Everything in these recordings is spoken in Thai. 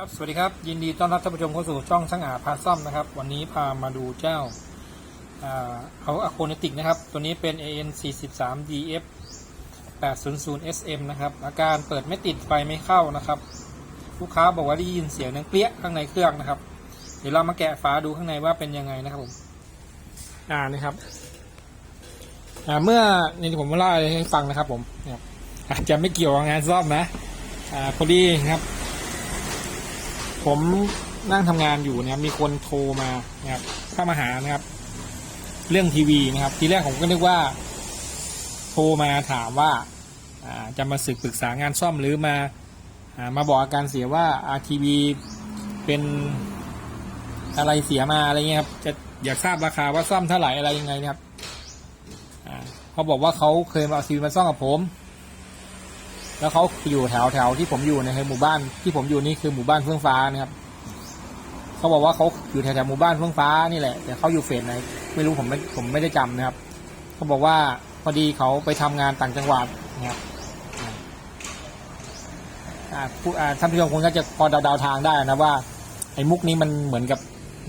ครับ สวัสดีครับ ยินดีต้อนรับท่านผู้ชมเข้าสู่ช่องช่างอาพาซ่อมนะครับ วันนี้พามาดูเจ้าเอาอะโคเนติกนะครับ ตัวนี้เป็น AN 4 3 DF 800 SM นะครับ อาการเปิดไม่ติดไฟไม่เข้านะครับ ลูกค้าบอกว่าได้ยินเสียงนังเปี้ยข้างในเครื่องนะครับ เดี๋ยวเรามาแกะฝาดูข้างในว่าเป็นยังไงนะครับผม อ่านี่ครับอ่าเมื่อนี่ผมมาเล่าให้ฟังนะครับผมอาจจะไม่เกี่ยวกับงานซ่อมนะอ่าพอดีครับ ผมนั่งทำงานอยู่นะครับมีคนโทรมานะครับเข้ามาหานะครับ เรื่องทีวีนะครับ ทีแรกผมก็นึกว่า โทรมาถามว่าจะมาสึกปรึกษางานซ่อมหรือมาอามาบอกอาการเสียว่าอาทีวีเป็นอะไรเสียมาอะไรเงี้ยครับ จะอยากทราบราคาว่าซ่อมเท่าไหร่อะไรยังไงนะครับเขาบอกว่าเขาเคยมาเอาทีวีมาซ่อมกับผม แล้วเขาอยู่แถวแถวที่ผมอยู่ในหมู่บ้านที่ผมอยู่นี่คือหมู่บ้านเฟื่องฟ้านะครับเขาบอกว่าเขาอยู่แถวแถวหมู่บ้านเฟื่องฟ้านี่แหละแต่เขาอยู่เฟสไหนไม่รู้ผมไม่ผมไม่ได้จำนะครับเขาบอกว่าพอดีเขาไปทำงานต่างจังหวัดนะครับผู้อ่าท่านผู้ชมคงจะพอเดาๆทางได้นะว่าไอ้มุกนี้มันเหมือนกับ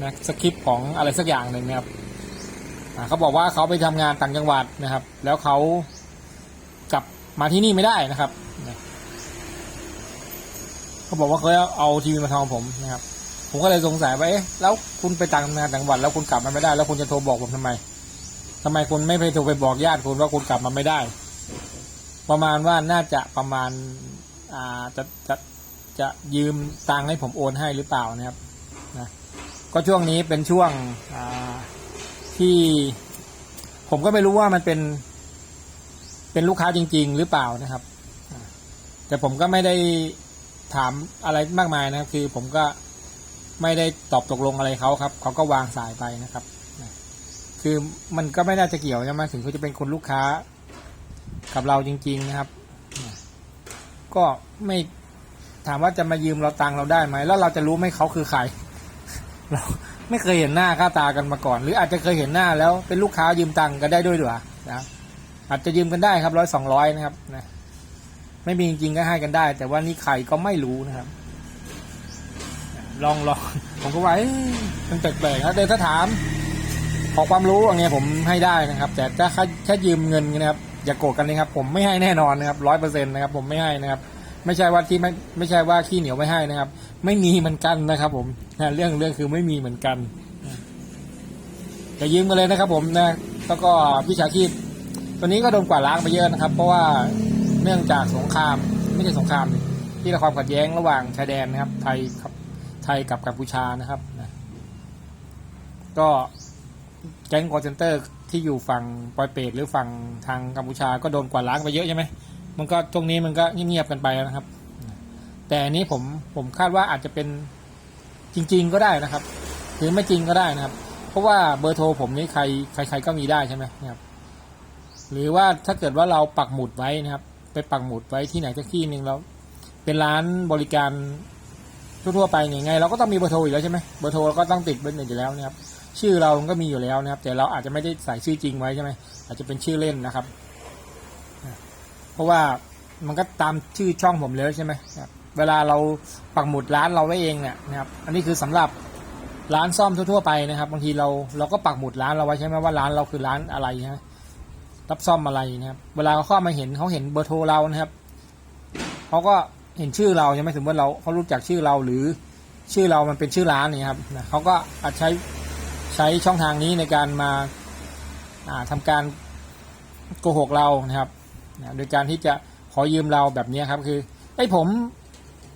นะสคริปต์ของอะไรสักอย่างหนึ่งนะครับเขาบอกว่าเขาไปทำงานต่างจังหวัดนะครับ แล้วเขากลับมาที่นี่ไม่ได้นะครับ เขาบอกว่าเขาเอาทีวีมาทำผมนะครับ ผมก็เลยสงสัยว่าเอ๊ะแล้วคุณไปต่างงานต่างจังหวัดแล้วคุณกลับมาไม่ได้ แล้วคุณจะโทรบอกผมทำไมทำไมคุณไม่ไปโทรไปบอกญาติคุณว่าคุณกลับมาไม่ได้ ประมาณว่าน่าจะประมาณอ่าจะจะจะยืมตังค์ให้ผมโอนให้หรือเปล่านะครับนะก็ช่วงนี้เป็นช่วงอ่าที่ผมก็ไม่รู้ว่ามันเป็น เป็นลูกค้าจริง ๆ หรือเปล่านะครับ แต่ผมก็ไม่ได้ ถามอะไรมากมายนะครับ คือผมก็ไม่ได้ตอบตกลงอะไรเขาครับ เขาก็วางสายไปนะครับคือมันก็ไม่น่าจะเกี่ยวใช่ไหมถึงเขาจะเป็นคนลูกค้ากับเราจริง ๆนะครับ ก็ไม่ถามว่าจะมายืมเราตังเราได้ไหมแล้วเราจะรู้ไหมเขาคือใครเราไม่เคยเห็นหน้าค่าตากันมาก่อน หรืออาจจะเคยเห็นหน้าแล้วเป็นลูกค้ายืมตังกันได้ด้วยหรือนะอาจจะยืมกันได้ครับร้อยสองร้อยนะครับนะ ไม่มีจริงๆก็ให้กันได้ แต่ว่านี่ใครก็ไม่รู้นะครับ ลองลองผมก็ว่ามันแปลกๆนะเดี๋ยวถ้าถาม ขอความรู้อย่างเงี้ยผมให้ได้นะครับ แต่ถ้าแค่ยืมเงินนะครับ อย่าโกรธกันนะครับ ผมไม่ให้แน่นอนนะครับร้อยเปอร์เซ็นต์นะครับ ผมไม่ให้นะครับ ไม่ใช่ว่าที่ไม่ไม่ใช่ว่าขี้เหนียวไม่ให้นะครับ ไม่มีเหมือนกันนะครับ ผมนะเรื่องเรื่องคือไม่มีเหมือนกันจะยืมกันเลยนะครับ ผมนะแล้วก็วิชาชีพตัวนี้ก็โดนกวาดล้างไปเยอะนะครับ เพราะว่า เนื่องจากสงครามไม่ใช่สงครามที่ละความขัดแย้งระหว่างชายแดนนะครับ ไทยกับไทยกับกัมพูชานะครับนะก็แก๊งคอร์เซนเตอร์ที่อยู่ฝั่งปอยเปตหรือฝั่งทางกัมพูชาก็โดนกวาดล้างไปเยอะใช่ไหมมันก็ตรงนี้มันก็เงียบๆกันไปนะครับ แต่อันนี้ผมผมคาดว่าอาจจะเป็นจริง ๆ ก็ได้นะครับ หรือไม่จริงก็ได้นะครับ เพราะว่าเบอร์โทรผมนี่ใครใคร ๆ ก็มีได้ใช่ไหมครับ หรือว่าถ้าเกิดว่าเราปักหมุดไว้นะครับ ไปปักหมุดไว้ที่ไหนสักที่หนึ่งแล้ว เป็นร้านบริการทั่วๆไปเนี่ยไง เราก็ต้องมีเบอร์โทรอยู่แล้วใช่ไหมเบอร์โทรเราก็ต้องติดเบอร์หนึ่งอยู่แล้วนะครับชื่อเราก็มีอยู่แล้วนะครับ แต่เราอาจจะไม่ได้ใส่ชื่อจริงไว้ใช่ไหมอาจจะเป็นชื่อเล่นนะครับ เพราะว่ามันก็ตามชื่อช่องผมเลยใช่ไหมเวลาเราปักหมุดร้านเราไว้เองเนี่ยนะครับ อันนี้คือสำหรับร้านซ่อมทั่วๆไปนะครับ บางทีเราเราก็ปักหมุดร้านเราไว้ใช่ไหมว่าร้านเราคือร้านอะไรใช่ไหม รับซ่อมอะไรนะครับ เวลาเขาเข้ามาเห็นเขาเห็นเบอร์โทรเรานะครับเขาก็เห็นชื่อเราใช่ไหมสมมติเราเขารู้จักชื่อเราหรือชื่อเรามันเป็นชื่อร้านนี่ครับเขาก็อาจใช้ใช้ช่องทางนี้ในการมาอ่าทำการโกหกเรานะครับโดยการที่จะขอยืมเราแบบนี้ครับ คือไอ้ผม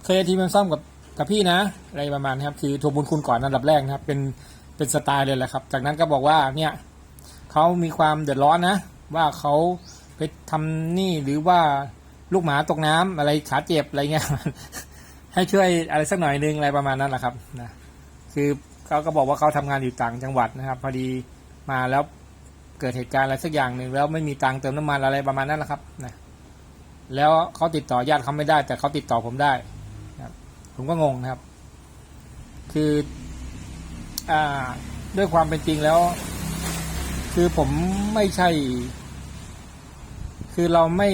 เคยทีมซ่อมกับกับพี่นะ อะไรประมาณนี้ครับ คือทวงบุญคุณก่อนอันดับแรกนะครับ เป็นเป็นสไตล์เลยแหละครับ จากนั้นก็บอกว่าเนี่ยเขามีความเดือดร้อนนะ ว่าเขาไปทำนี่หรือว่าลูกหมาตกน้ำอะไรขาเจ็บอะไรเงี้ยให้ช่วยอะไรสักหน่อยนึงอะไรประมาณนั้นแหละครับนะคือเขาก็บอกว่าเขาทำงานอยู่ต่างจังหวัดนะครับ พอดีมาแล้วเกิดเหตุการณ์อะไรสักอย่างหนึ่งแล้วไม่มีตังค์เติมน้ำมันอะไรประมาณนั้นแหละครับนะแล้วเขาติดต่อญาติเขาไม่ได้ แต่เขาติดต่อผมได้นะครับผมก็งงนะครับ คือ อ่า ด้วยความเป็นจริงแล้ว คือผมไม่ใช่ คือเราไม่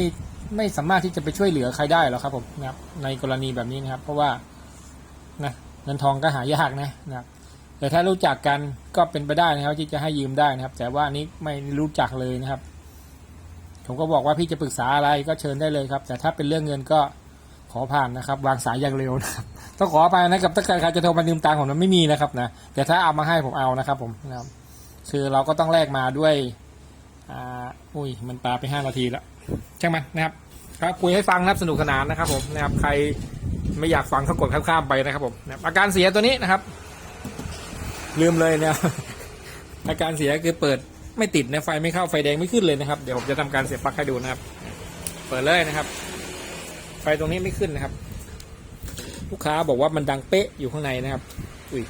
ไม่สามารถที่จะไปช่วยเหลือใครได้หรอกครับ ผมนะครับ ในกรณีแบบนี้นะครับ เพราะว่านะเงินทองก็หายากนะนะครับแต่ถ้ารู้จักกันก็เป็นไปได้นะครับ ที่จะให้ยืมได้นะครับ แต่ว่าอันนี้ไม่รู้จักเลยนะครับ ผมก็บอกว่าพี่จะปรึกษาอะไรก็เชิญได้เลยครับ แต่ถ้าเป็นเรื่องเงินก็ขอผ่านนะครับ วางสายอย่างเร็วนะครับต้องขอไปนะครับถ้าใครจะโทรมายืมตังค์ผมนั้นไม่มีนะครับนะแต่ถ้าเอามาให้ผมเอานะครับ ผมนะครับ คือเราก็ต้องแลกมาด้วยอ่าอุ้ยมันปาไปห้านาทีแล้วใช่างมันะครับครับคุยให้ฟังนะครับสนุกสนานนะครับผมนะครับใครไม่อยากฟังก็กดข้ามๆไปนะครับผมนะบอาการเสียตัวนี้นะครับ ลืมเลยเนี่ยอาการเสียคือเปิดไม่ติดนะไฟไม่เข้าไฟแดงไม่ขึ้นเลยนะครับ เดี๋ยวผมจะทำการเสียบปลั๊กให้ดูนะครับ เปิดเลยนะครับ ไฟตรงนี้ไม่ขึ้นนะครับ ลูกค้าบอกว่ามันดังเป๊ะอยู่ข้างในนะครับ อุ้ย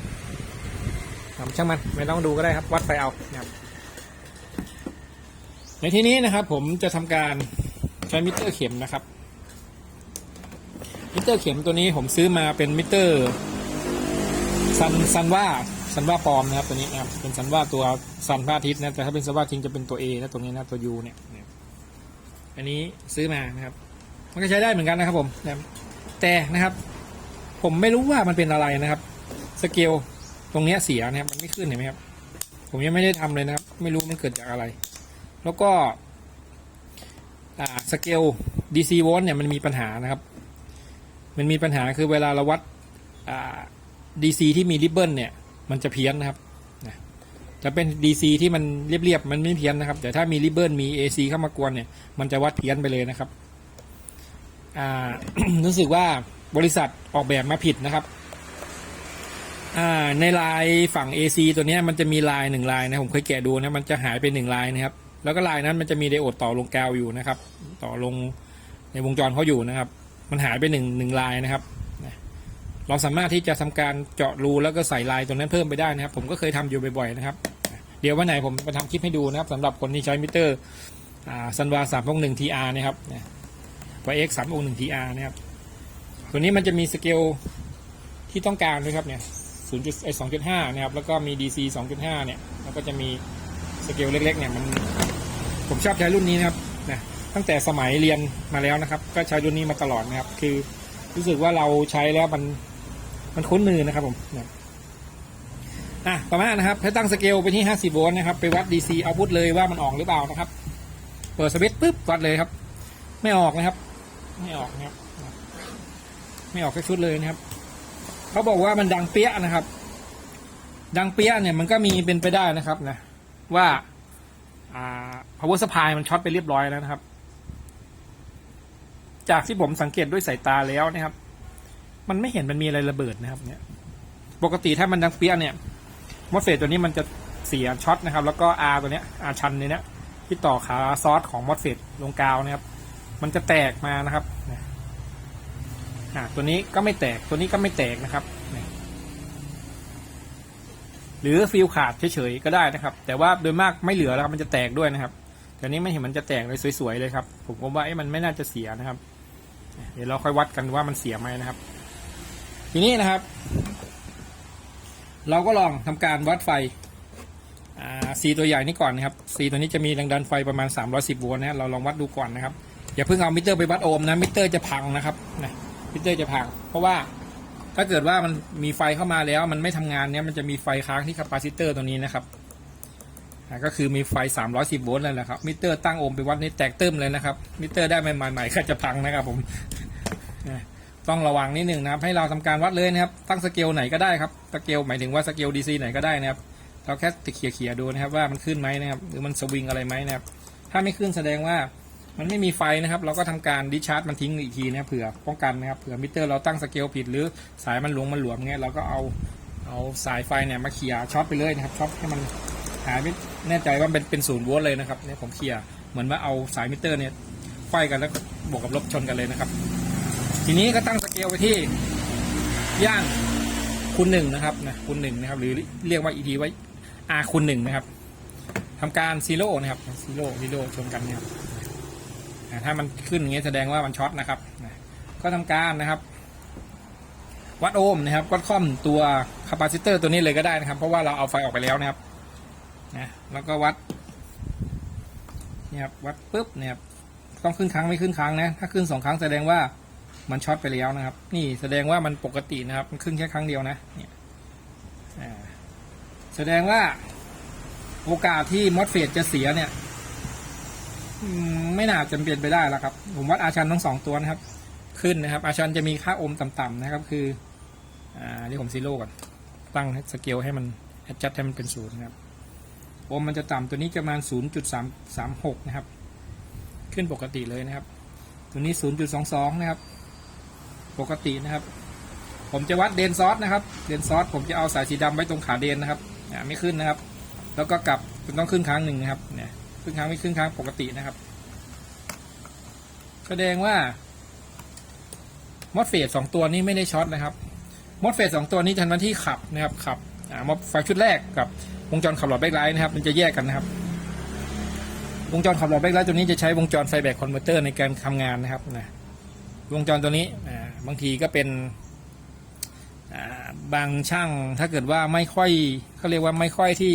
ทำช่างมันไม่ต้องดูก็ได้ครับ วัดไฟเอานะครับ ในที่นี้นะครับ ผมจะทำการใช้มิเตอร์เข็มนะครับ มิเตอร์เข็มตัวนี้ผมซื้อมาเป็นมิเตอร์ซันซันว่าซันว่าปลอมนะครับตัวนี้นะครับเป็นซันว่าตัวซันพระอาทิตย์นะแต่ถ้าเป็นซันว่าจริงจะเป็นตัว A นะตรงนี้นะตัว U เนี่ยนี่ยอันนี้ซื้อมานะครับ มันก็ใช้ได้เหมือนกันนะครับ ผมนะแต่นะครับ ผมไม่รู้ว่ามันเป็นอะไรนะครับ สเกล ตรงเนี้ยเสียนะครับมันไม่ขึ้นเห็นไหมครับ ผมยังไม่ได้ทำเลยนะครับ ไม่รู้มันเกิดจากอะไร แล้วก็สเกล DC โวลต์เนี่ยมันมีปัญหานะครับ มันมีปัญหาคือเวลาเราวัดอ่า DC ที่มีริบเบิลเนี่ย มันจะเพี้ยนนะครับนะเป็น DC ที่มันเรียบๆมันไม่เพี้ยนนะครับ แต่ถ้ามีริบเบิลมี AC เข้ามากวนเนี่ย มันจะวัดเพี้ยนไปเลยนะครับรู้สึกว่าบริษัทออกแบบมาผิดนะครับ อ่าในลายฝั่ง AC ตัวนี้มันจะมีลายหนึ่งลายนะผมเคยแกะดูนะมันจะหายไปหนึ่งลายนะครับ แล้วก็ลายนั้นมันจะมีไดโอดต่อลงแกวอยู่นะครับ ต่อลงในวงจรเขาอยู่นะครับ มันหายไปหนึ่งหนึ่งลายนะครับเราสามารถที่จะทำการเจาะรูแล้วก็ใส่ลายตรงนั้นเพิ่มไปได้นะครับ ผมก็เคยทำอยู่บ่อยๆนะครับ เดี๋ยววันไหนผมมาทำคลิปให้ดูนะครับสำหรับคนที่ใช้มิเตอร์ซันวาสามพกหนึ่งทีอาร์นะครับวายเอ็กสามองหนึ่งทีอาร์นะครับ ตัวนี้มันจะมีสเกลที่ต้องการด้วยครับเนี่ย ศูนย์จุดสองจุดห้านะครับแล้วก็มี DC สองจุดห้าเนี่ยแล้วก็จะมีสเกลเล็กๆเนี่ยมันผมชอบใช้รุ่นนี้นะครับนะตั้งแต่สมัยเรียนมาแล้วนะครับ ก็ใช้รุ่นนี้มาตลอดนะครับ คือรู้สึกว่าเราใช้แล้วมันมันคุ้นมือนะครับผมนะอะประมาณนะครับให้ตั้งสเกลไปที่50โวลต์นะครับไปวัด DC เอาพุทเลยว่ามันออกหรือเปล่านะครับเปิดสวิตช์ปุ๊บวัดเลยครับ ไม่ออกนะครับ ไม่ออกนะครับ ไม่ออกแค่ชุดเลยนะครับ เขาบอกว่ามันดังเปี้ยนะครับ ดังเปี้ยเนี่ยมันก็มีเป็นไปได้นะครับนะ ว่าอ่า power supply มันช็อตไปเรียบร้อยแล้วนะครับ จากที่ผมสังเกตด้วยสายตาแล้วนะครับ มันไม่เห็นมันมีอะไรระเบิดนะครับ เนี่ย ปกติถ้ามันดังเปี้ยเนี่ยมอสเฟตตัวนี้มันจะเสียช็อตนะครับ แล้วก็ R ตัวเนี้ย R ชันเนี่ยที่ต่อขาซอสของมอสเฟตลงกาวนะครับ มันจะแตกมานะครับนี่ย อ่าตัวนี้ก็ไม่แตกตัวนี้ก็ไม่แตกนะครับ หรือฟิลขาดเฉยๆก็ได้นะครับ แต่ว่าโดยมากไม่เหลือแล้วครับมันจะแตกด้วยนะครับแต่นี้ไม่เห็นมันจะแตกเลยสวยๆเลยครับ ผมก็ว่าเอ๊ะมันไม่น่าจะเสียนะครับ เดี๋ยวเราค่อยวัดกันว่ามันเสียไหมนะครับ ทีนี้นะครับ เราก็ลองทำการวัดไฟอ่าซีตัวใหญ่นี้ก่อนนะครับซีตัวนี้จะมีแรงดันไฟประมาณ 310 โวลต์นะเราลองวัดดูก่อนนะครับ อย่าเพิ่งเอามิเตอร์ไปวัดโอห์มนะมิเตอร์จะพังนะครับนะ มิเตอร์จะพัง เพราะว่าถ้าเกิดว่ามันมีไฟเข้ามาแล้ว มันไม่ทำงานเนี้ยมันจะมีไฟค้างที่คาปาซิเตอร์ตัวนี้นะครับก็คือมีไฟ 310 โวลต์เลยนะครับ มิเตอร์ตั้งโอห์มไปวัดนี่แตกเติมเลยนะครับ มิเตอร์ได้ใหม่ๆก็จะพังนะครับผม ต้องระวังนิดหนึ่งนะครับ ให้เราทำการวัดเลยนะครับ ตั้งสเกลไหนก็ได้ครับ สเกลหมายถึงว่าสเกล DC ไหนก็ได้นะครับ เราแค่ติเขี่ยๆดูนะครับว่ามันขึ้นไหมนะครับ หรือมันสวิงอะไรไหมนะครับ ถ้าไม่ขึ้นแสดงว่า มันไม่มีไฟนะครับ เราก็ทำการดิชาร์จมันทิ้งอีกทีนะเผื่อป้องกันนะครับเผื่อมิเตอร์เราตั้งสเกลผิดหรือสายมันหลวมมันหลวมเงี้ยเราก็เอาเอาสายไฟเนี่ยมาเขี่ยช็อตไปเลยนะครับช็อตให้มันหายไม่แน่ใจว่าเป็นเป็นศูนย์โวลต์เลยนะครับเนี่ยผมเขี่ยเหมือนว่าเอาสายมิเตอร์เนี่ยไฟกันแล้วบวกกับลบชนกันเลยนะครับ ทีนี้ก็ตั้งสเกลไปที่ย่างคูณหนึ่งนะครับนะคูณหนึ่งนะครับ หรือเรียกว่าอีทีไว่า R คูณหนึ่งนะครับทำการซีโร่นะครับซีโร่ซีโร่ชนกันนะครับอ่า ถ้ามันขึ้นอย่างเงี้ยแสดงว่ามันช็อตนะครับนะก็ทำการนะครับ วัดโอห์มนะครับวัดค่อมตัวคาปาซิเตอร์ตัวนี้เลยก็ได้นะครับ เพราะว่าเราเอาไฟออกไปแล้วนะครับนะแล้วก็วัดเนี่ยครับวัดปุ๊บเนี่ยครับต้องขึ้นครั้งไม่ขึ้นครั้งนะ ถ้าขึ้นสองครั้งแสดงว่ามันช็อตไปแล้วนะครับ นี่แสดงว่ามันปกตินะครับ มันขึ้นแค่ครั้งเดียวนะเนี่ยแสดงว่าโอกาสที่มอสเฟตจะเสียเนี่ย ไม่น่าจะเป็นไปได้แล้วครับ ผมวัดอาชันทั้งสองตัวนะครับ ขึ้นนะครับ อาชันจะมีค่าโอห์มต่ำๆนะครับ คือ อ่านี่ผมซีโร่ก่อน ตั้งสเกลให้มันแอดจัดให้มันเป็นศูนย์นะครับโอห์มมันจะต่ำตัวนี้จะประมาณ0.336นะครับ ขึ้นปกติเลยนะครับ ตัวนี้0.22นะครับ ปกตินะครับ ผมจะวัดเดนซอสนะครับ เดนซอสผมจะเอาสายสีดำไว้ตรงขาเดนนะครับ อ่าไม่ขึ้นนะครับ แล้วก็กลับต้องขึ้นครั้งหนึ่งนะครับ เนี่ย ขึ้นครั้งไม่ขึ้นครั้งปกตินะครับ แสดงว่ามอสเฟสสองตัวนี้ไม่ได้ช็อตนะครับมอสเฟสสองตัวนี้ทันวันที่ขับนะครับขับอ่ามอสไฟชุดแรกกับวงจรขับหลอดแบ็คไลท์นะครับ มันจะแยกกันนะครับ วงจรขับหลอดแบ็คไลท์ตัวนี้จะใช้วงจรไฟแบกคอนเวอร์เตอร์ในการทำงานนะครับนะวงจรตัวนี้อ่าบางทีก็เป็นอ่าบางช่างถ้าเกิดว่าไม่ค่อยเขาเรียกว่าไม่ค่อยที่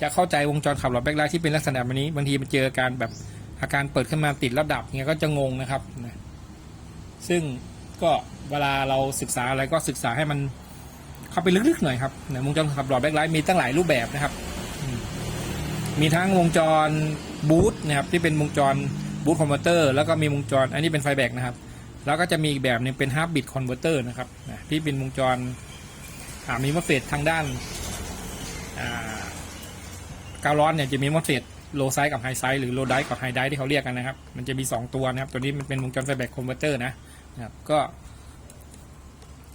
จะเข้าใจวงจรขับหลอดแบ็คไลท์ที่เป็นลักษณะแบบนี้บางทีมันเจอการแบบอาการเปิดขึ้นมาติดแล้วดับเงี้ยก็จะงงนะครับนะซึ่งก็เวลาเราศึกษาอะไรก็ศึกษาให้มันเข้าไปลึกๆหน่อยครับนะวงจรขับหลอดแบ็คไลท์มีตั้งหลายรูปแบบนะครับ มีทั้งวงจรบูทนะครับที่เป็นวงจรบูทคอนเวอร์เตอร์แล้วก็มีวงจร อันนี้เป็นไฟแบกนะครับแล้วก็จะมีอีกแบบหนึงเป็นฮาร์บิตคอนเวอร์เตอร์นะครับที่เป็นวงจรมีมอสเฟตทางด้านอ่า กาวร้อนเนี่ยจะมีมอสเฟตโลไซด์กับไฮไซด์หรือโลไดกับไฮไดที่เขาเรียกกันนะครับ มันจะมี 2 ตัวนะครับ ตัวนี้มันเป็นวงจรไฟแบกคอนเวอร์เตอร์นะนะครับก็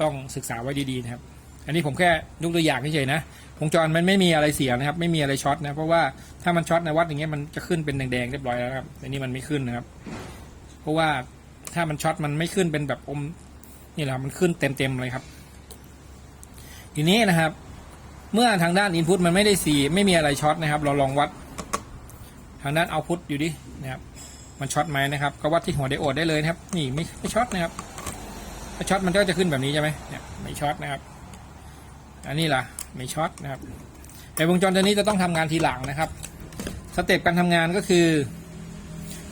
ต้องศึกษาไว้ดีๆนะครับ อันนี้ผมแค่ยกตัวอย่างเฉยๆนะวงจรมันไม่มีอะไรเสียนะครับ ไม่มีอะไรช็อตนะเพราะว่าถ้ามันช็อตในวัดอย่างเงี้ยมันจะขึ้นเป็นแดงๆเรียบร้อยแล้วครับอันนี้มันไม่ขึ้นนะครับ เพราะว่าถ้ามันช็อตมันไม่ขึ้นเป็นแบบอมนี่แหละมันขึ้นเต็มๆเลยครับ ทีนี้นะครับ เมื่อทางด้านอินพุตมันไม่ได้สีไม่มีอะไรช็อตนะครับ เราลองวัดทางด้านเอาพุตอยู่ดินะครับมันช็อตไหมนะครับ ก็วัดที่หัวไดโอดได้เลยนะครับ นี่ไม่ไม่ช็อตนะครับถ้าช็อตมันก็จะขึ้นแบบนี้ใช่ไหมเนี่ยไม่ช็อตนะครับ อันนี้ล่ะไม่ช็อตนะครับแต่วงจรตัวนี้จะต้องทำงานทีหลังนะครับสเต็ปการทำงานก็คือ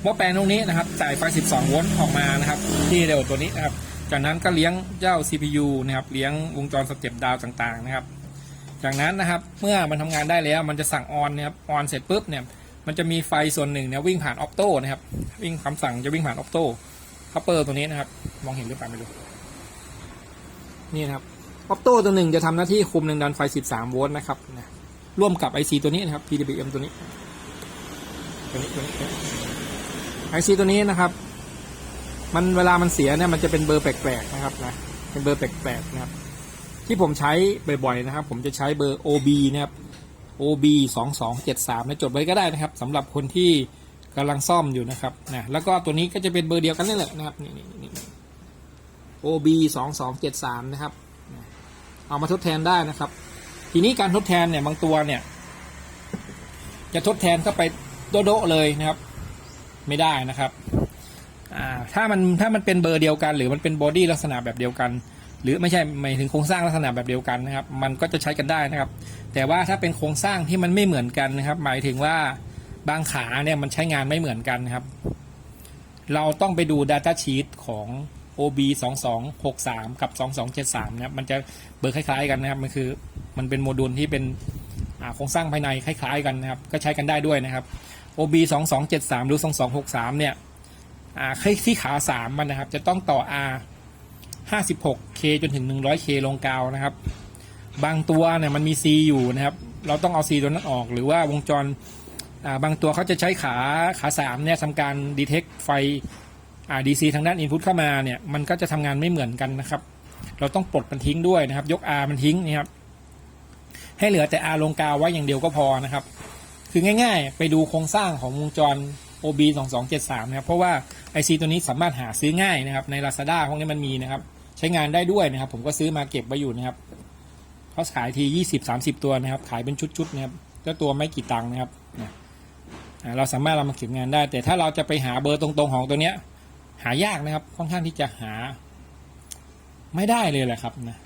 หม้อแปลงตรงนี้นะครับจ่ายไฟ 12 โวลต์ออกมานะครับ ที่เร็วตัวนี้นะครับ จากนั้นก็เลี้ยงเจ้า CPU นะครับ เลี้ยงวงจรสเต็ปดาวต่างๆนะครับ จากนั้นนะครับเมื่อมันทำงานได้แล้วมันจะสั่งออนนะครับออนเสร็จปุ๊บเนี่ยมันจะมีไฟส่วนหนึ่งเนี่ยวิ่งผ่านออ t โต้นะครับวิ่งคำสั่งจะวิ่งผ่านออ t โต้คัพเปอร์ตัวนี้นะครับมองเห็นหรือเปล่าไม่รู้นี่นะครับออปโต้ตัวหนึ่งจะทำหน้าที่คุมแรงดันไฟ 13 โวลต์นะครับนะร่วมกับ IC ตัวนี้นะครับ PWM ตัวนี้ตัวนี้ตัวนี้ IC ตัวนี้นะครับ มันเวลามันเสียเนี่ยมันจะเป็นเบอร์แปลกๆนะครับนะเป็นเบอร์แปลกๆนะครับ ที่ผมใช้บ่อยๆนะครับ ผมจะใช้เบอร์ OB นะครับ OB 2 2 7 3นะจดไว้ก็ได้นะครับสำหรับคนที่กำลังซ่อมอยู่นะครับนะแล้วก็ตัวนี้ก็จะเป็นเบอร์เดียวกันนี่แหละนะครับนี่นี่นี่ OB 2 2 7 3นะครับเอามาทดแทนได้นะครับ ทีนี้การทดแทนเนี่ยบางตัวเนี่ย จะทดแทนเข้าไปโดะๆเลยนะครับ ไม่ได้นะครับอ่าถ้ามันถ้ามันเป็นเบอร์เดียวกัน หรือมันเป็นบอดี้ลักษณะแบบเดียวกัน หรือไม่ใช่หมายถึงโครงสร้างลักษณะแบบเดียวกันนะครับ มันก็จะใช้กันได้นะครับ แต่ว่าถ้าเป็นโครงสร้างที่มันไม่เหมือนกันนะครับ หมายถึงว่าบางขาเนี่ยมันใช้งานไม่เหมือนกันนะครับ เราต้องไปดู Data Sheet ของ OB 2 2 6 3 กับ 2 2 7 3นะครับมันจะเบอร์คล้าย ๆ กันนะครับ มันคือมันเป็นโมดูลที่เป็นโครงสร้างภายในคล้าย ๆ กันนะครับ ก็ใช้กันได้ด้วยนะครับ OB 2 2 7 3หรือ 2 2 6 3เนี่ยอ่าที่ขา 3 มันนะครับ จะต้องต่อ R 56K จนถึง 100K ลงกาวนะครับ บางตัวเนี่ยมันมี C อยู่นะครับ เราต้องเอา C ตัวนั้นออก หรือว่าวงจรบางตัวเขาจะใช้ขาขา3เนี่ยทำการ detect ไฟ DC ทางด้าน Input เข้ามาเนี่ย มันก็จะทำงานไม่เหมือนกันนะครับ เราต้องปลดมันทิ้งด้วยนะครับ ยก R มันทิ้งนะครับ ให้เหลือแต่ R ลงกาวไว้อย่างเดียวก็พอนะครับ คือง่ายๆ ไปดูโครงสร้างของวงจร OB 2273นะครับ เพราะว่า IC ตัวนี้สามารถหาซื้อง่ายนะครับ ใน Lazada พวกนี้มันมีนะครับ ใช้งานได้ด้วยนะครับ ผมก็ซื้อมาเก็บไว้อยู่นะครับเขาขายที20-30ตัวนะครับ ขายเป็นชุดๆนะครับเจ้าตัวไม่กี่ตังค์นะครับเราสามารถเรามาเก็บงานได้ แต่ถ้าเราจะไปหาเบอร์ตรงๆของตัวเนี้ย หายากนะครับ ค่อนข้างที่จะหา ไม่ได้เลยแหละครับนะ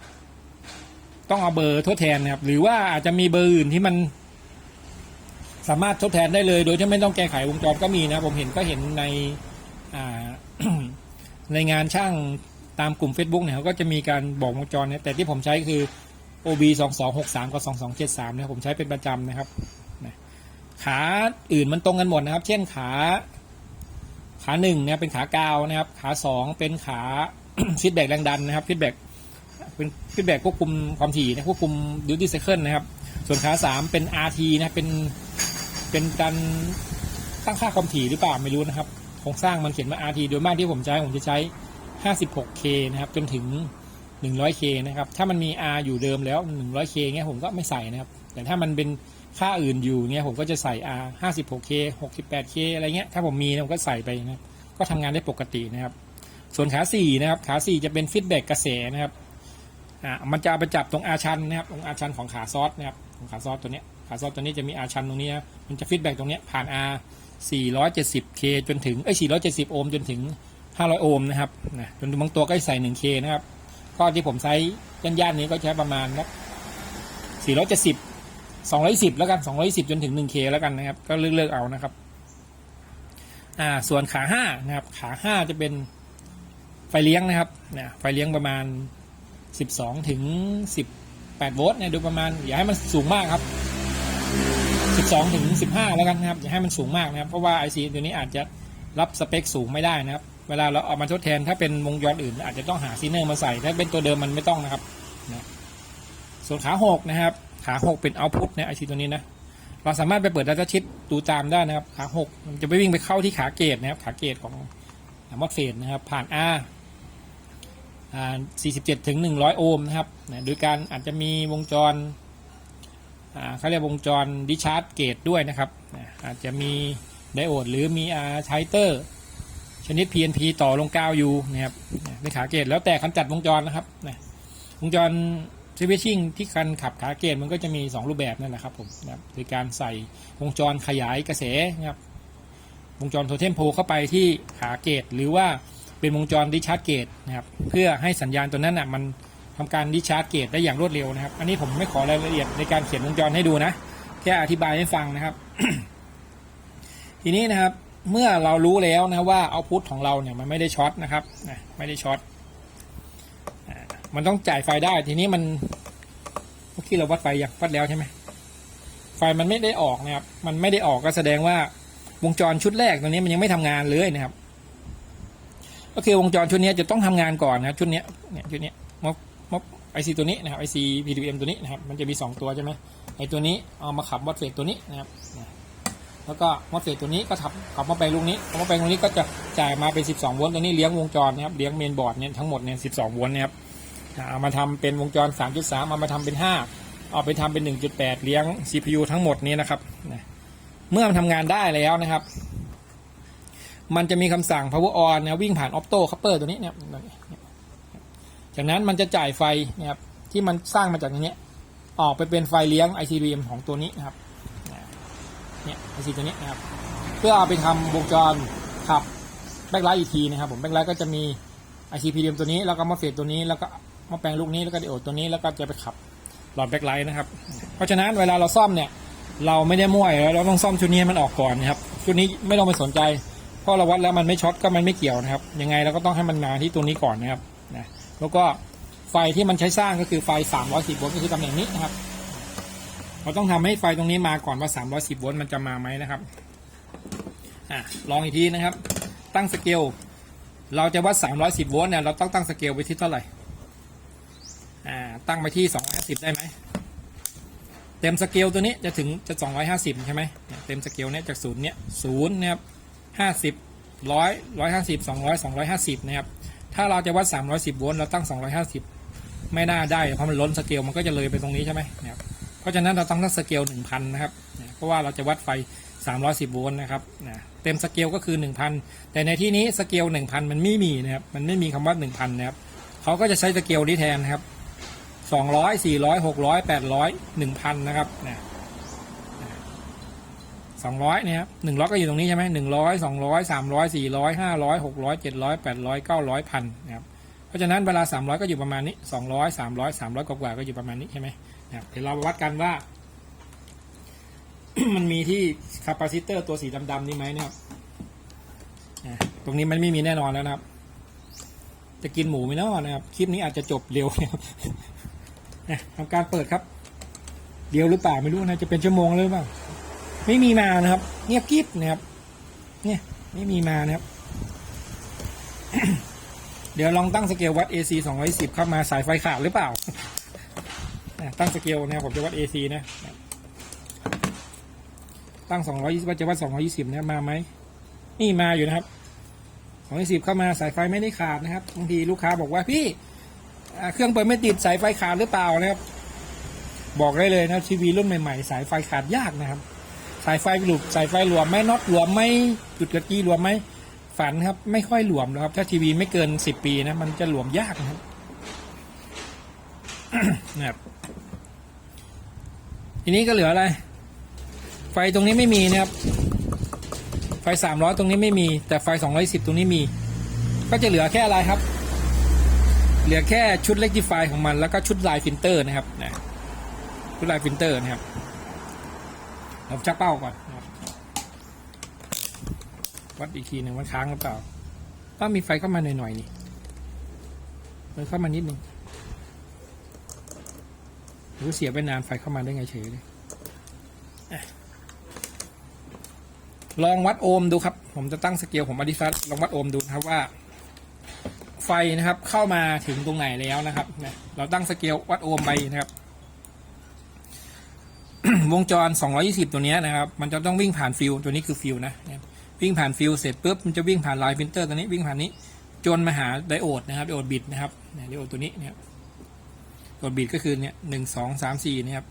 ต้องเอาเบอร์ทดแทนนะครับ หรือว่าอาจจะมีเบอร์อื่นที่มัน สามารถทดแทนได้เลย โดยที่ไม่ต้องแก้ไขวงจรก็มีนะผมเห็นก็เห็นในในงานช่าง ตามกลุ่ม Facebook เนี่ยเขาก็จะมีการบอกวงจรเนี่ยแต่ที่ผมใช้คือ OB 2 2 6 3กับ2 2 7 3เนี่ยผมใช้เป็นประจำนะครับขาอื่นมันตรงกันหมดนะครับ เช่นขา ขาหนึ่งเนี่ยเป็นขากาวนะครับ ขาสองเป็นขาฟีดแบ็กแรงดันนะครับฟีดแบ็กเป็นฟีดแบ็กควบคุมความถี่นะควบคุมดิวตี้ไซเคิลนะครับ ส่วนขาสามเป็น RT นะเป็นเป็นการตั้งค่าความถี่หรือเปล่าไม่รู้นะครับโครงสร้างมันเขียนว่า RT โดยมากที่ผมใช้ผมจะใช้ 56K นะครับจนถึง 100K นะครับถ้ามันมี R อยู่เดิมแล้ว 100K เงี้ยผมก็ไม่ใส่นะครับ แต่ถ้ามันเป็นค่าอื่นอยู่เงี้ยผมก็จะใส่ R 56K 68K อะไรเงี้ยถ้าผมมีนะผมก็ใส่ไปนะครับก็ทำงานได้ปกตินะครับ ส่วนขา4นะครับขา4จะเป็นฟีดแบ็กกระแสนะครับอ่ามันจะเอาไปจับตรงอาชันนะครับตรงอาชันของขาซอสนะครับของขาซอสตัวเนี้ยขาซอสตัวนี้จะมีอาชันตรงนี้นะมันจะฟีดแบ็กตรงเนี้ยผ่าน R 470K จนถึงเอ้ย470 โอห์มจนถึง 500 โอห์มนะครับนะจนบางตัวก็ใส่ 1K นะครับ ก็ที่ผมใช้ย่านๆนี้ก็ใช้ประมาณนัก470 210 แล้วกัน 210 จนถึง 1K แล้วกันนะครับ ก็เลือกเอานะครับอ่าส่วนขา5นะครับ ขา 5 จะเป็นไฟเลี้ยงนะครับนะไฟเลี้ยงประมาณ 12 ถึง 18 โวลต์เนี่ยดยประมาณ อย่าให้มันสูงมากครับ 12 ถึง 15 แล้วกันนะครับ อย่าให้มันสูงมากนะครับ เพราะว่า IC ตัวนี้อาจจะรับสเปคสูงไม่ได้นะครับ เวลาเราเอามาทดแทนถ้าเป็นวงจรอื่น อาจจะต้องหาซีเนอร์มาใส่ ถ้าเป็นตัวเดิมมันไม่ต้องนะครับนะส่วนขา6นะครับ ขา6เป็นเอาพุตนี่ย IC ตัวนี้นะเราสามารถไปเปิดดัตต้าชิดดูตามได้นะครับ ขา6มันจะไปวิ่งไปเข้าที่ขาเกตนะครับ ขาเกตของมอสเฟตนะครับ ผ่าน R 47ถึง100 โอห์มนะครับโดยการอาจจะมีวงจรเขาเรียกวงจรดิชาร์จเกตด้วยนะครับ อาจจะมีไดโอดหรือมีอาไชเตอร์ ชนิด PNP ต่อลงกาวอยู่นะครับในขาเกตแล้วแต่คันจัดวงจรนะครับนะวงจรสวิตชิ่งที่คันขับขาเกตมันก็จะมี 2 รูปแบบนั่นแหละครับผมนะครับโดยการใส่วงจรขยายกระแสนะครับวงจรโทเทมโพเข้าไปที่ขาเกต หรือว่าเป็นวงจรดิชาร์จเกตนะครับเพื่อให้สัญญาณตัวนั้นอะมันทำการดิชาร์จเกตได้อย่างรวดเร็วนะครับ อันนี้ผมไม่ขอรายละเอียดในการเขียนวงจรให้ดูนะ แค่อธิบายให้ฟังนะครับ ทีนี้นะครับ เมื่อเรารู้แล้วนะว่าเอาพุทของเราเนี่ยมันไม่ได้ช็อตนะครับนะไม่ได้ช็อตมันต้องจ่ายไฟได้ทีนี้มันเมื่อกี้เราวัดไฟยังวัดแล้วใช่ไหมไฟมันไม่ได้ออกนะครับ มันไม่ได้ออกก็แสดงว่าวงจรชุดแรกตัวนี้มันยังไม่ทำงานเลยนะครับ ก็คือวงจรชุดนี้จะต้องทำงานก่อนนะชุดนี้เนี่ยชุดนี้มอบมอบไอซีตัวนี้นะครับไอซีพีดีเอ็มตัวนี้นะครับมันจะมีสองตัวใช่ไหมไอตัวนี้เอามาขับวัดเฟสตัวนี้นะครับ แล้วก็วัดเฟสตัวนี้ก็ขับขับมาไปลูกนี้ขับมาไปลูกนี้ก็จะจ่ายมาเป็น 12 โวลต์ตัวนี้เลี้ยงวงจรนะครับเลี้ยงเมนบอร์ดเนี่ยทั้งหมดเนี่ย 12 โวลต์นะครับเอามาทำเป็นวงจร 3.3 เอามาทำเป็น 5 เอาไปทำเป็น 1.8 เลี้ยง CPU ทั้งหมดนี้นะครับ เมื่อมันทำงานได้แล้วนะครับ มันจะมีคำสั่ง power on นะวิ่งผ่าน opto copper ตัวนี้เนี่ยจากนั้นมันจะจ่ายไฟนะครับที่มันสร้างมาจากตรงนี้ออกไปเป็นไฟเลี้ยง ICBM ของตัวนี้นะครับ เนี่ย IC ตัวนี้นะครับ เพื่อเอาไปทำวงจรขับแบ็คไลท์อีกทีนะครับผมแบ็คไลท์ก็จะมี ICPDM ตัวนี้แล้วก็มาเฟดตัวนี้แล้วก็มาแปลงลูกนี้แล้วก็ดิโอดตัวนี้แล้วก็จะไปขับหลอดแบ็คไลท์นะครับ เพราะฉะนั้นเวลาเราซ่อมเนี่ยเราไม่ได้มั่วอยู่แล้วเราต้องซ่อมชุดนี้มันออกก่อนนะครับชุดนี้ไม่ต้องไปสนใจเพราะเราวัดแล้วมันไม่ช็อตก็มันไม่เกี่ยวนะครับ ยังไงเราก็ต้องให้มันมาที่ตัวนี้ก่อนนะครับนะแล้วก็ไฟที่มันใช้สร้างก็คือไฟ 310โวลต์ก็คือตำแหน่งนี้นะครับ เราต้องทำให้ไฟตรงนี้มาก่อนว่า 310 โวลต์มันจะมาไหมนะครับอะลองอีกทีนะครับ ตั้งสเกล เราจะวัด 310 โวลต์เนี่ย เราต้องตั้งสเกลไปที่เท่าไหร่ อ่า ตั้งไปที่ 250 ได้ไหม เต็มสเกลตัวนี้จะถึงจะ 250 ใช่ไหมเนี่ยเต็มสเกลเนี่ยจากศูนย์เนี่ยศูนย์นะครับห้าสิบร้อยร้อยห้าสิบสองร้อยสองร้อยห้าสิบนะครับ ถ้าเราจะวัด 310 โวลต์ เราตั้ง 250 ไม่น่าได้ เพราะมันล้นสเกล มันก็จะเลยไปตรงนี้ใช่ไหมนะครับ เพราะฉะนั้นเราต้องตั้งสเกล1,000 นะครับ เพราะว่าเราจะวัดไฟ 310 โวลต์นะครับนะเต็มสเกลก็คือ 1,000 แต่ในที่นี้สเกล 1,000 มันไม่มีนะครับ มันไม่มีคำว่า 1,000 นะครับ เขาก็จะใช้สเกลนี้แทนนะครับ200 400 600 800 1,000 นะครับนะสองร้อยเนี่ยครับหนึ่งร้อยก็อยู่ตรงนี้ใช่ไหมหนึ่งร้อยสองร้อยสามร้อยสี่ร้อยห้าร้อยหกร้อยเจ็ดร้อยแปดร้อยเก้าร้อยพันนะครับ เพราะฉะนั้นเวลาสามร้อยก็อยู่ประมาณนี้สองร้อยสามร้อยสามร้อยกว่าก็อยู่ประมาณนี้ใช่ไหม นะครับเดี๋ยวเราาวัดกันว่า มันมีที่คาปาซิเตอร์ตัวสีดำๆนี่ไหมนะครับอะตรงนี้มันไม่มีแน่นอนแล้วนะครับ จะกินหมูไหมเนาะนะครับ คลิปนี้อาจจะจบเร็วนะครับทำการเปิดครับเดียวหรือเปล่าไม่รู้นะจะเป็นชั่วโมงเลยเปล่าไม่มีมานะครับ เงียบกริบนะครับ เนี่ยไม่มีมานะครับ เดี๋ยวลองตั้งสเกลวัด AC 210 เข้ามาสายไฟขาดหรือเปล่า ตั้งสเกลนะครับผมจะวัด AC นะ ตั้ง 220ว่าจะวัด 220 นะมาไหมนี่มาอยู่นะครับ 220 เข้ามาสายไฟไม่ได้ขาดนะครับบางทีลูกค้าบอกว่าพี่เครื่องเปิดไม่ติดสายไฟขาดหรือเปล่านะครับ บอกได้เลยนะทีวีรุ่นใหม่ๆ สายไฟขาดยากนะครับ สายไฟหลุดสายไฟหลวมไหม่น็อตหลวมไหม่จุดกระจี้หลวมไหมฝันครับ ไม่ค่อยหลวมหรอกครับ ถ้าทีวีไม่เกินสิบปีนะมันจะหลวมยากนะครับนะครับ ทีนี้ก็เหลืออะไร ไฟตรงนี้ไม่มีนะครับ ไฟสามร้อยตรงนี้ไม่มี แต่ไฟสองร้อยสิบตรงนี้มี ก็จะเหลือแค่อะไรครับ เหลือแค่ชุดเล c ิฟายของมัน แล้วก็ชุดลายฟิลเตอร์นะครับนะชุดลายฟิลเตอร์นะครับเราชักเป้าก่อนวัดอีกทีหนึ่งว่าค้างหรือเปล่าต้องมีไฟเข้ามาหน่อยๆนี่มันเข้ามานิดนึง หรือเสียไปนานไฟเข้ามาได้ไงเฉยเลยลองวัดโอห์มดูครับ ผมจะตั้งสเกลผมอดิฟัสลองวัดโอห์มดูนะครับว่า ไฟนะครับเข้ามาถึงตรงไหนแล้วนะครับนะเราตั้งสเกลวัดโอห์มไปนะครับ วงจร 220 ตัวนี้นะครับ มันจะต้องวิ่งผ่านฟิวตัวนี้คือฟิวนะวิ่งผ่านฟิวเสร็จปุ๊บมันจะวิ่งผ่านไลน์พิมพ์เตอร์ตัวนี้วิ่งผ่านนี้ จนมาหาไดโอดนะครับไดโอดบิดนะครับไดโอดตัวนี้นะครับ ไดบิดก็คือเนี่ยหนึ่งสองสามสี่นะครับ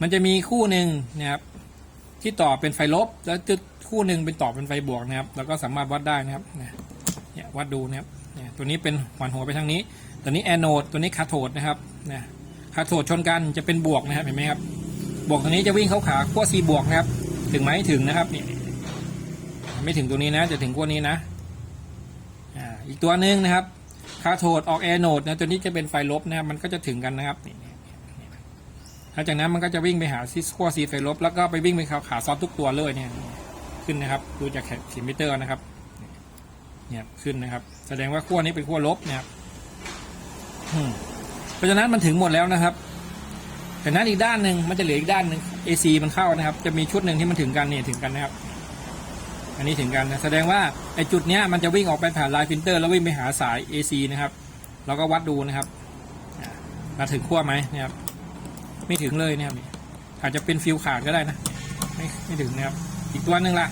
มันจะมีคู่หนึ่งนะครับที่ต่อเป็นไฟลบ แล้วจุดคู่หนึ่งเป็นต่อเป็นไฟบวกนะครับ แล้วก็สามารถวัดได้นะครับเนี่ยวัดดูนะครับเนี่ยตัวนี้เป็นหันหัวไปทางนี้ ตัวนี้แอนโนดตัวนี้คาโทดนะครับเนี่ยคาโทดชนกันจะเป็นบวกนะครับเห็นไหมครับ บวกตัวนี้จะวิ่งเข้าขาขั้วซีบวกนะครับ ถึงไหมถึงนะครับนี่ไม่ถึงตัวนี้นะจะถึงขั้วนี้นะอ่าอีกตัวหนึ่งนะครับ คาโทดออกแอนโนดนะตัวนี้จะเป็นไฟลบนะครับมันก็จะถึงกันนะครับนี่หลังจากนั้นมันก็จะวิ่งไปหาซิสขั้วซีไฟลบ แล้วก็ไปวิ่งไปขาขาซอฟทุกตัวเลยเนี่ยขึ้นนะครับดูจากขีดมิเตอร์นะครับเนี่ยขึ้นนะครับ แสดงว่าขั้วนี้เป็นขั้วลบนะครับเพราะฉะนั้นมันถึงหมดแล้วนะครับแต่นั้นอีกด้านหนึ่งมันจะเหลืออีกด้านหนึ่ง AC มันเข้านะครับ จะมีชุดหนึ่งที่มันถึงกันเนี่ยถึงกันนะครับ อันนี้ถึงกันนะแสดงว่า ไอจุดเนี้ยมันจะวิ่งออกไปผ่านไลน์ฟิลเตอร์ แล้ววิ่งไปหาสาย AC นะครับ เราก็วัดดูนะครับมาถึงขั้วไหมนะครับ ไม่ถึงเลยนะครับ อาจจะเป็นฟิวขาดก็ได้นะ ไม่ไม่ถึงนะครับ อีกตัวหนึ่งละ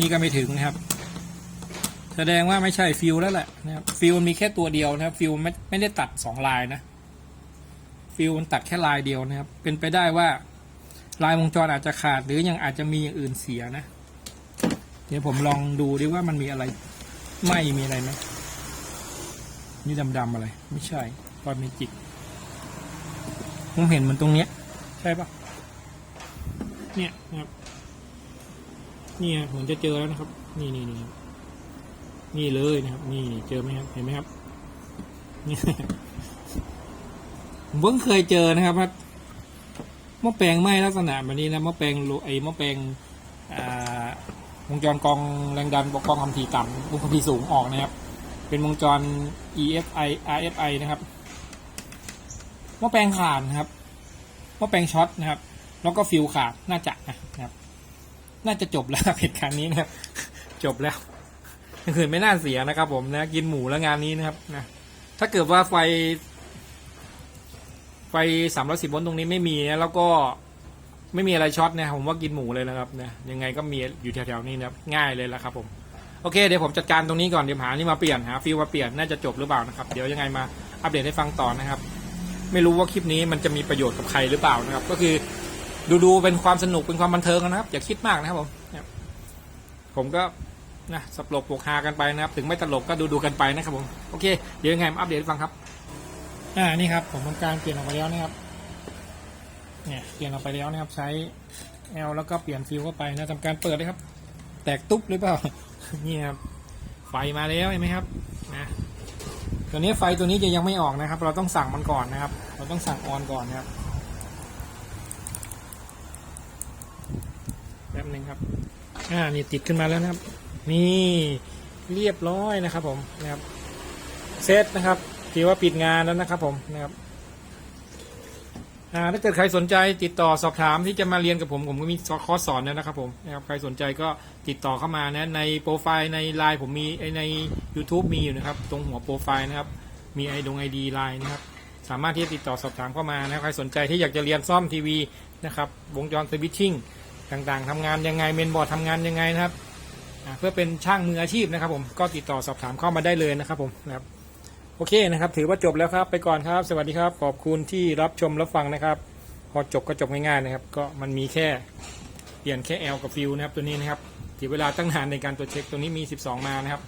นี่ก็ไม่ถึงนะครับ แสดงว่าไม่ใช่ฟิวแล้วแหละนะครับ ฟิวมันมีแค่ตัวเดียวนะครับ ฟิวไม่ไม่ได้ตัดสองลายนะ ฟิวมันตัดแค่ลายเดียวนะครับ เป็นไปได้ว่าลายวงจรอาจจะขาดหรือยังอาจจะมีอย่างอื่นเสียนะ เดี๋ยวผมลองดูดิว่ามันมีอะไรไหม่มีอะไรไหมนี่ดำๆอะไร ไม่ใช่ตอนเมจิกผมเห็นมันตรงเนี้ย ใช่ปะเนี่ยนะครับเนี่ยเหมือนจะเจอแล้วนะครับ นี่นี่นี่นี่เลยนะครับ นี่เจอไหมครับ เห็นไหมครับนี่ผมเพิ่งเคยเจอนะครับว่าหม้อแปลงไหมลักษณะแบบนี้นะหม้อแปลงไอหม้อแปลงอ่า วงจรกองแรงดันกองความถี่ต่ำวงความถี่สูงออกนะครับ เป็นวงจร EFI RFI นะครับหม้อแปลงขาดนะครับหม้อแปลงช็อตนะครับ แล้วก็ฟิวขาดน่าจะนะครับ น่าจะจบแล้วเหตุการณ์นี้นะครับ จบแล้วคืนไม่น่าเสียนะครับ ผมนะกินหมูแล้วงานนี้นะครับนะถ้าเกิดว่าไฟ ไฟสามร้อยสิบโวลต์ตรงนี้ไม่มีนะแล้วก็ ไม่มีอะไรช็อตนะผมว่ากินหมูเลยนะครับนะยังไงก็มีอยู่แถวๆนี้นะครับง่ายเลยละครับผมโอเคเดี๋ยวผมจัดการตรงนี้ก่อนเดี๋ยวหานี่มาเปลี่ยนหาฟิวมาเปลี่ยนน่าจะจบหรือเปล่านะครับเดี๋ยวยังไงมาอัปเดตให้ฟังต่อนะครับ ไม่รู้ว่าคลิปนี้มันจะมีประโยชน์กับใครหรือเปล่านะครับ ก็คือดูๆเป็นความสนุกเป็นความบันเทิงนะครับ อย่าคิดมากนะครับผมผมก็นะสปลกปกฮากันไปนะครับ ถึงไม่ตลกก็ดูๆกันไปนะครับผมโอเคเดี๋ยวยังไงมาอัปเดตให้ฟังครับอ่านี่ครับผมทำการเปลี่ยนออกไปแล้วนะครับ เนี่ยเปลี่ยนออกไปแล้วนะครับ ใช้ L แล้วก็เปลี่ยนฟิวเข้าไปนะทำการเปิดเลยครับ แตกตุ๊บหรือเปล่านี่ครับไฟมาแล้วเห็นไหมครับนะตัวนี้ไฟตัวนี้จะยังไม่ออกนะครับ เราต้องสั่งมันก่อนนะครับ เราต้องสั่งออนก่อนนะครับแป๊บหนึ่งครับอ่านี่ติดขึ้นมาแล้วนะครับ นี่เรียบร้อยนะครับผมนะครับเซตนะครับถือว่าปิดงานแล้วนะครับผมนะครับ อ่าถ้าเกิดใครสนใจติดต่อสอบถามที่จะมาเรียนกับผมผมก็มีคอร์สสอนแล้วนะครับผมนะครับใครสนใจก็ติดต่อเข้ามานะในโปรไฟล์ในไลน์ผมมีใน YouTube มีอยู่นะครับ ตรงหัวโปรไฟล์นะครับ มีไอดงไอดีไลน์นะครับ สามารถที่จะติดต่อสอบถามเข้ามานะครับใครสนใจที่อยากจะเรียนซ่อมทีวีนะครับวงจรสวิตชิ่งต่างๆทำงานยังไงเมนบอร์ดทำงานยังไงนะครับเพื่อเป็นช่างมืออาชีพนะครับ ผมก็ติดต่อสอบถามเข้ามาได้เลยนะครับผมนะครับ โอเคนะครับ ถือว่าจบแล้วครับ ไปก่อนครับ สวัสดีครับ ขอบคุณที่รับชมรับฟังนะครับ พอจบก็จบง่ายๆนะครับ ก็มันมีแค่เปลี่ยนแค่แอลกับฟิวนะครับตัวนี้นะครับถือเวลาตั้งนานในการตรวจเช็คตัวนี้มี 12 มานะครับ